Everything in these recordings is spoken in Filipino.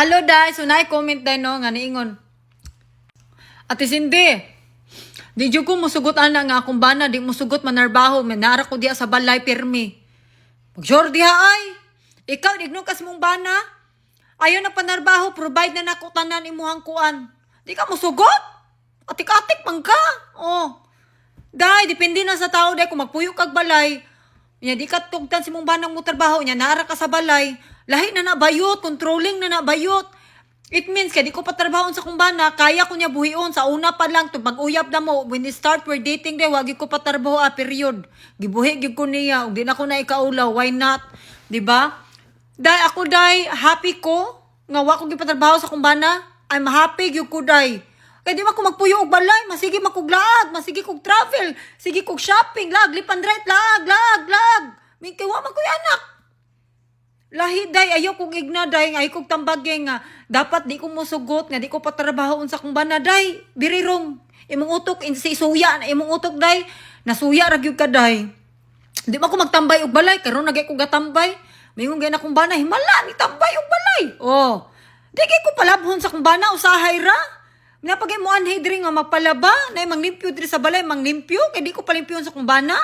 Hello, day. So, comment day, no, nga niingon. Ate Cindy, di jud ko musugot ana nga akong bana, di musugot manarbaho, manara ko diya sa balay pirmi. Pag diha ay, ikaw, digno kas mong bana, ayaw na panarbaho, provide na nako tanan imuhang kuan. Di ka musugot? Atik-atik man ka. Oh. Day, depende na sa tao, day, kung magpuyo kag balay, Nya di ka tugtan si mong banang mo trabaho nya nara ka sa balay. Lahi na nabayot, controlling na nabayot. It means kaya di ko pa trabahon sa kumbana, kaya ko niya buhion sa una pa lang to pag-uyab na mo when we start we're dating day wagi ko pa trabaho a period. Gibuhi gyud ko niya ug di na ko na ikaulaw, why not? Ba? Dai ako dai happy ko nga wa ko gipatrabaho sa kumbana. I'm happy gyud ko dai. Kaya di man ko magpuyo og balay, masige makuglaag, masige kog travel, sige kog shopping, lag, lipan lag, lag, lag. May kay wa man ko anak. Lahi day, ayaw kong igna day, ay kong tambagay nga, dapat di ko musugot, nga di ko patrabaho sa kong bana day, birirong. Imong utok, si suya, na imong utok day, nasuya ragyog ka day. Di man ko magtambay og balay, karon nagay ko gatambay. Mingon gay na kong bana, himala, ni tambay og balay. Oh, di kay ko palabhon sa kong bana, usahay ra. Napagay mo anhay diri nga magpalaba, na manglimpyo diri sa balay, manglimpyo, kay di ko palimpyon sa kong bana.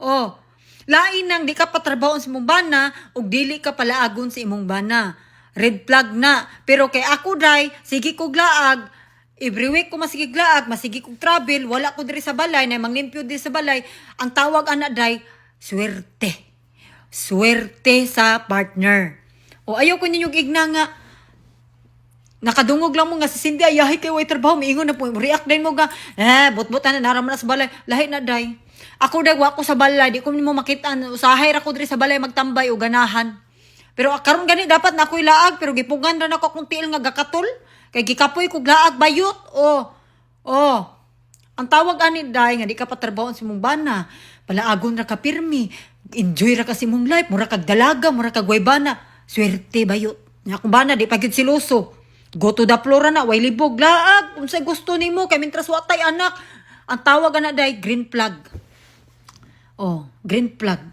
Oh, Lain nang di ka patrabahon sa imong bana ug dili ka palaagon sa imong bana. Red flag na. Pero kay ako dai, sige kog laag. Every week ko masigig laag, masigi kog travel, wala ko diri sa balay, na manglimpyo diri sa balay. Ang tawag ana dai, swerte. Swerte sa partner. O ayaw ko ninyo igna nga, nakadungog lang mo nga si Cindy ayahay kay way trabaho miingon na po react din mo nga eh butbutan na naraman na sa balay lahi na day ako day wa ko sa balay di ko nimo makita usahay ra ko diri sa balay magtambay o ganahan. Pero karon gani dapat na ako'y laag pero gipugan ra nako kung tiil nga gakatol kay gikapoy ko laag bayot oh oh ang tawag ani day nga di ka patrabaho sa mong bana palaagon ra ka pirmi enjoy ra ka sa mong life mura kag dalaga mura kag waybana. Swerte bayot. Nga kung bana di pagid siloso. Go to the floor na, way libog, laag, kung sa gusto ni mo, kay mintras watay anak. Ang tawag na day, green flag. Oh, green flag.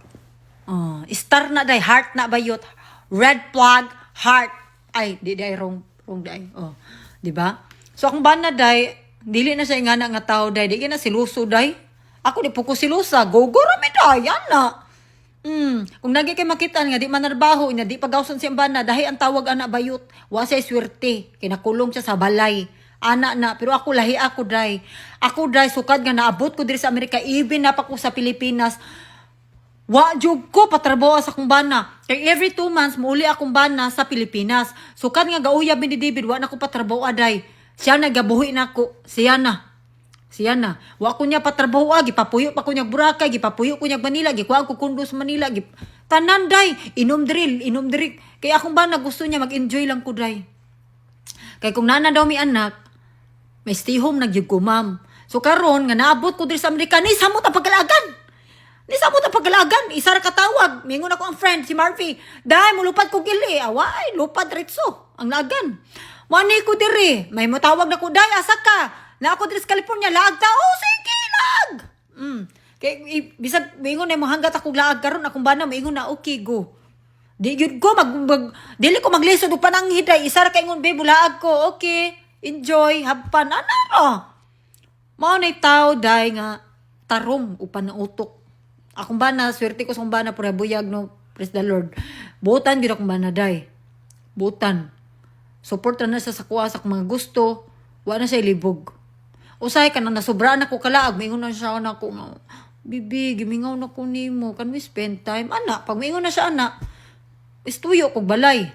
Oh, star na day, heart na bayot. Red flag, heart. Ay, di day, wrong, wrong day. Oh, di ba? So, kung ba na day, dili na siya nga na nga tao day, di na siluso day. Ako di po ko silusa, go go rami day, yan na. Mm, kung nagi kay makita nga di manarbaho nya di pagawson si bana dahi ang tawag ana bayot wa say swerte kinakulong siya sa balay ana na pero ako lahi ako dai ako dai sukad nga naabot ko diri sa Amerika even na ko sa Pilipinas Wa jud ko patrabaho sa akong bana. Kay every two months muuli akong bana sa Pilipinas. Sukad nga gauyab ni David wa na ko patrabaho aday. Siya nagabuhi nako. Siya na. Siya na. Wa ko niya patrabaho ah, gipapuyo pa ko niya Boracay, gipapuyo ko niya Manila, gikuha ko kundo sa Manila, gip tanan day, inom drill, inom drill. Kay akong bana gusto niya mag-enjoy lang ko day. Kay kung nana daw mi anak, may stay home nagyug ko ma'am. So karon nga naabot ko diri sa Amerika, ni samot ang pagkalagan. Ni samot ang pagkalagan, isa ra katawag. Mingon ako ang friend si Murphy. Dai mo lupad ko gili, away, lupad ritso ang lagan. Wani ko diri, may matawag na ko dai asa ka. Na ako diri sa California, laag ta. Oh, sige, laag. Mm. Kay bisag mingon na mo hanggat ako laag karon akong bana mingon na okay go. Di gyud ko mag, mag dili ko maglisod og pananghid ay isa ra kay ingon babe laag ko. Okay. Enjoy, have fun. Ano ro? Mao nay tao dai nga tarong upan ng. Akong bana, swerte ko sa akong bana pura no. Praise the Lord. Butan gyud akong bana dai. Butan. Support na sa sa kuha sa mga gusto. Wa na siya libog. Usay ka na nasobraan ako kalaag. Maingon na siya na nga, Bibi, gimingaw na ko nimo. Can we spend time? Ana, pag maingon na siya ana, istuyo kog balay.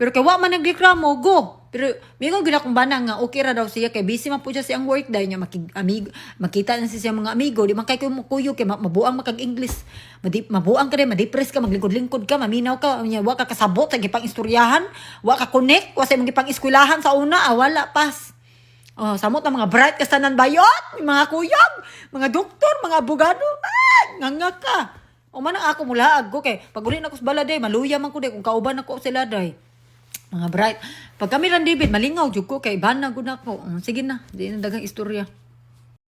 Pero kay wa man nagreklamo, go. Pero gina kong bana nga okay ra daw siya kay busy man po siya siyang work dahil niya makig amigo makita na siya mga amigo di man kay kuyo kuyo kay ma- mabuang makag English Madi, mabuang ka rin ma-depress ka maglingkod-lingkod ka maminaw ka nya wa ka kasabot sa gipang istoryahan wa ka connect wa sa imong gipang eskwelahan sa una ah, wala pas Oh, samot ang mga bright kasanan bayot, may mga kuyog, mga doktor, mga abogado. Ah, nganga ka. O man ako mulaag ko kay pag uli na ko sa balade, maluya man ko day kung kauban ako sila day. Mga bright. Pag kami ran David, malingaw jud ko kay ban na gud ako. Mm, Sige na, di na dagang istorya.